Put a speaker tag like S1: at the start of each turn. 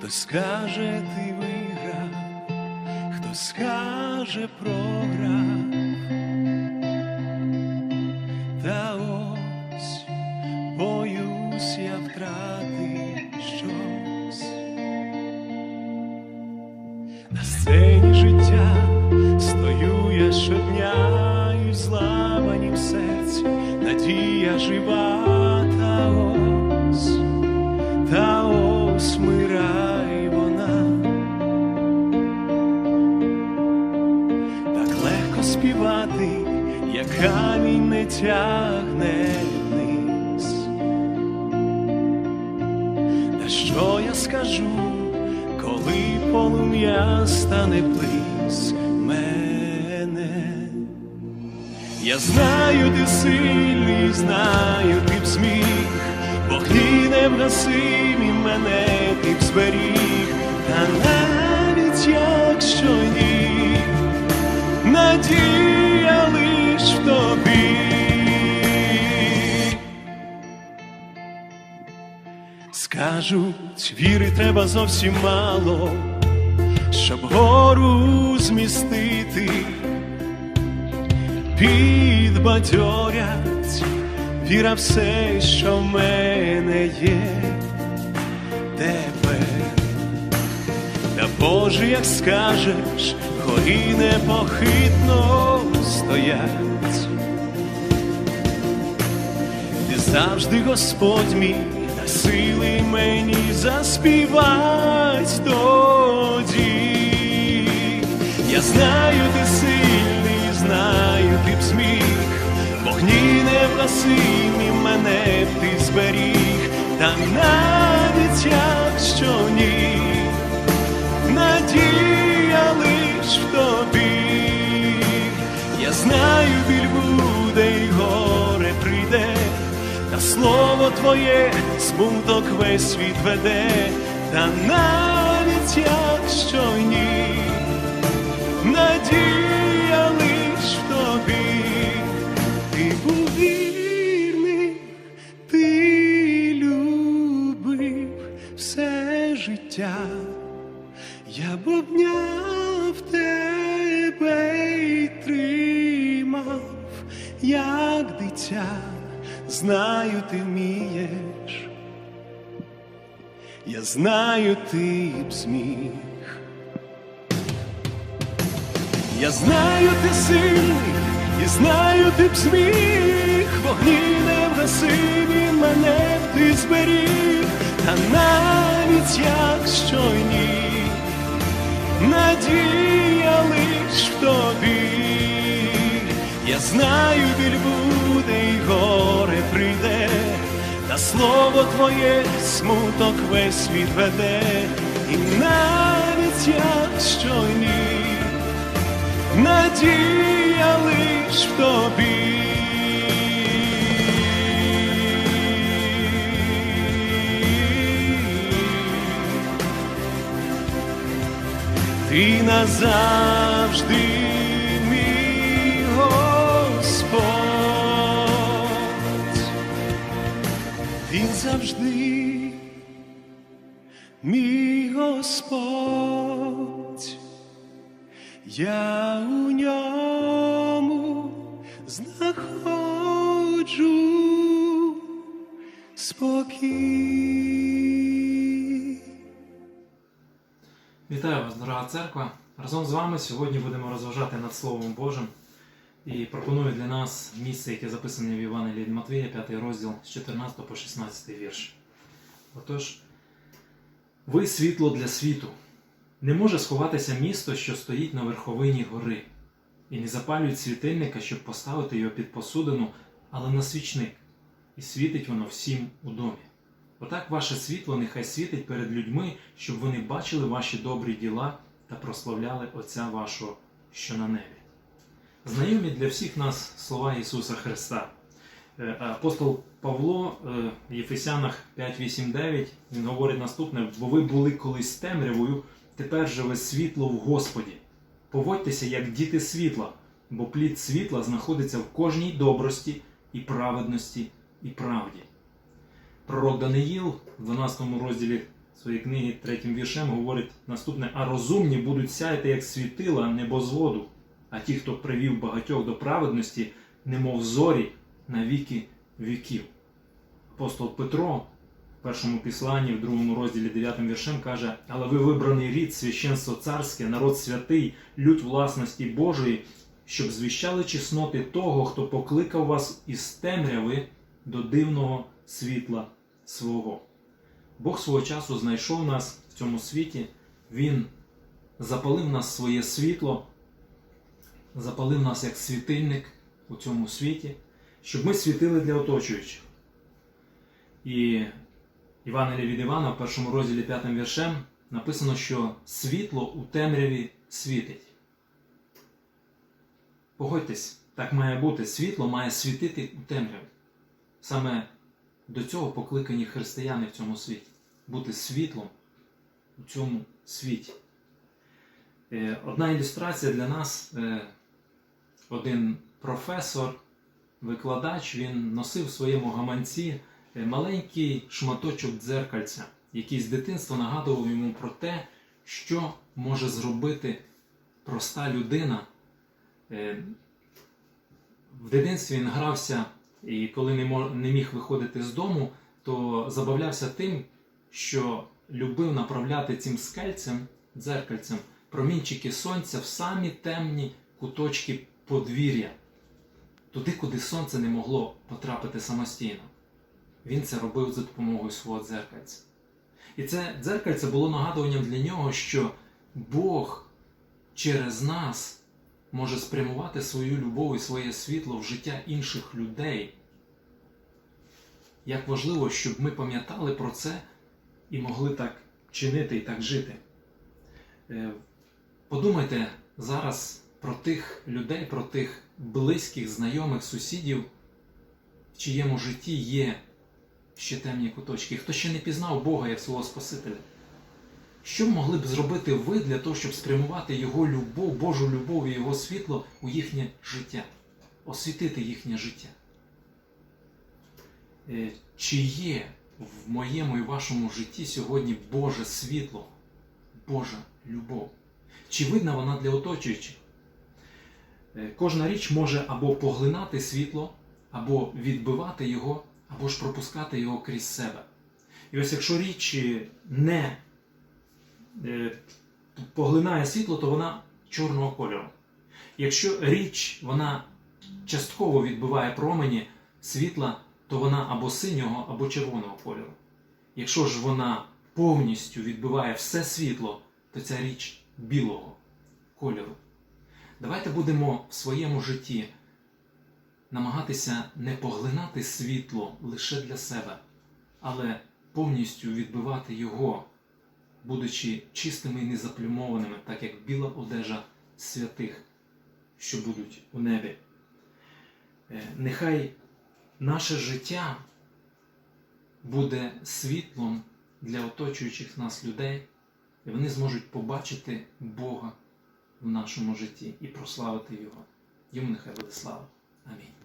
S1: Хтось скаже, ти виграв, хтось скаже програв. Та ось боюсь я втрати щось. На сцені життя стою я щодня і в серці надія жива, тягне вниз. Та що я скажу, коли полум'я стане близь мене? Я знаю, ти сильний, знаю, ти б зміг, вогні не вгасимі мене ти б зберіг, та навіть якщо ні, надія Скажуть, віри треба зовсім мало, щоб гору змістити, підбадьорять, віра все, що в мене є, тебе. Та Боже, як скажеш, горі непохитно стоять. Ти завжди Господь мій, сили мені заспівать тоді. Я знаю, ти сильний, знаю, ти б зміг, вогні невгасимі мене б ти зберіг, та навіть якщо ні, надія лиш в тобі. Я знаю, біль слово твоє смуток весь світ веде, та навіть якщо ні, надія лиш в тобі, ти був вірний, ти любив все життя. Я б обняв тебе і тримав, як дитя, знаю, ти вмієш, я знаю, ти б зміг. Я знаю, ти сильний, і знаю, ти б зміг, вогні невгасимі мене ти зберіг, та навіть якщо ні, надія лиш в тобі. Я знаю, біль слово твоє смуток весь світ веде, і навіть якщо ні надія лиш в тобі. Ти назавжди мій Господь, Він завжди мій Господь. Я у ньому знаходжу спокій.
S2: Вітаю вас, дорога церква! Разом з вами сьогодні будемо розважати над Словом Божим і пропоную для нас місце, яке записане в Євангелії від Матвія, 5 розділ з 14 по 16 вірш. Отож, ви світло для світу. Не може сховатися місто, що стоїть на верховині гори, і не запалюють світильника, щоб поставити його під посудину, але на свічник, і світить воно всім у домі. Отак ваше світло нехай світить перед людьми, щоб вони бачили ваші добрі діла та прославляли Отця вашого, що на небі. Знайомі для всіх нас слова Ісуса Христа. Е, Апостол Павло е, в Єфесянах 5.8.9 він говорить наступне: бо ви були колись темрявою, тепер же ви світло в Господі. Поводьтеся як діти світла, бо плід світла знаходиться в кожній добрості і праведності і правді. Пророк Даниїл в 12 розділі своїй книги третім віршем говорить наступне: а розумні будуть сяяти, як світила небозводу, а ті, хто привів багатьох до праведності, немов зорі на віки віків. Апостол Петро в першому післанні, в другому розділі 9 віршем каже: Але ви вибраний рід, священство царське, народ святий, людь власності Божої, щоб звіщали чесноти того, хто покликав вас із темряви до дивного світла свого. Бог свого часу знайшов нас в цьому світі, Він запалив нас своє світло, запалив нас як світильник у цьому світі, щоб ми світили для оточуючих. І Івангелія від Івана в першому розділі 5 віршем написано, що світло у темряві світить. Погодьтесь, так має бути. Світло має світити у темряві. Саме до цього покликані християни в цьому світі. Бути світлом у цьому світі. Е, Одна ілюстрація для нас. Один професор, викладач, він носив в своєму гаманці е, маленький шматочок дзеркальця, який з дитинства нагадував йому про те, що може зробити проста людина. Е, В дитинстві він грався, і коли не міг виходити з дому, то забавлявся тим, що любив направляти цим скельцем, дзеркальцем, промінчики сонця в самі темні куточки подвір'я, туди, куди сонце не могло потрапити самостійно. Він це робив за допомогою свого дзеркальця. І це дзеркальце було нагадуванням для нього, що Бог через нас може спрямувати свою любов і своє світло в життя інших людей. Як важливо, щоб ми пам'ятали про це і могли так чинити і так жити. Е, Подумайте зараз про тих людей, про тих близьких, знайомих, сусідів, в чиєму житті є ще темні куточки, хто ще не пізнав Бога як свого Спасителя. Що могли б зробити ви для того, щоб спрямувати Його любов, Божу любов і Його світло у їхнє життя, освітити їхнє життя? Е, Чи є в моєму і вашому житті сьогодні Боже світло, Божа любов? Чи видна вона для оточуючих? Е, Кожна річ може або поглинати світло, або відбивати його, або ж пропускати його крізь себе. І ось якщо річ е, не е, поглинає світло, то вона чорного кольору. Якщо річ вона частково відбиває промені світла, то вона або синього, або червоного кольору. Якщо ж вона повністю відбиває все світло, то ця річ білого кольору. Давайте будемо в своєму житті намагатися не поглинати світло лише для себе, але повністю відбивати його, будучи чистими і незаплюмованими, так як біла одежа святих, що будуть у небі. Е, Нехай наше життя буде світлом для оточуючих нас людей, і вони зможуть побачити Бога в нашому житті і прославити Його. Йому нехай буде слава. Амінь.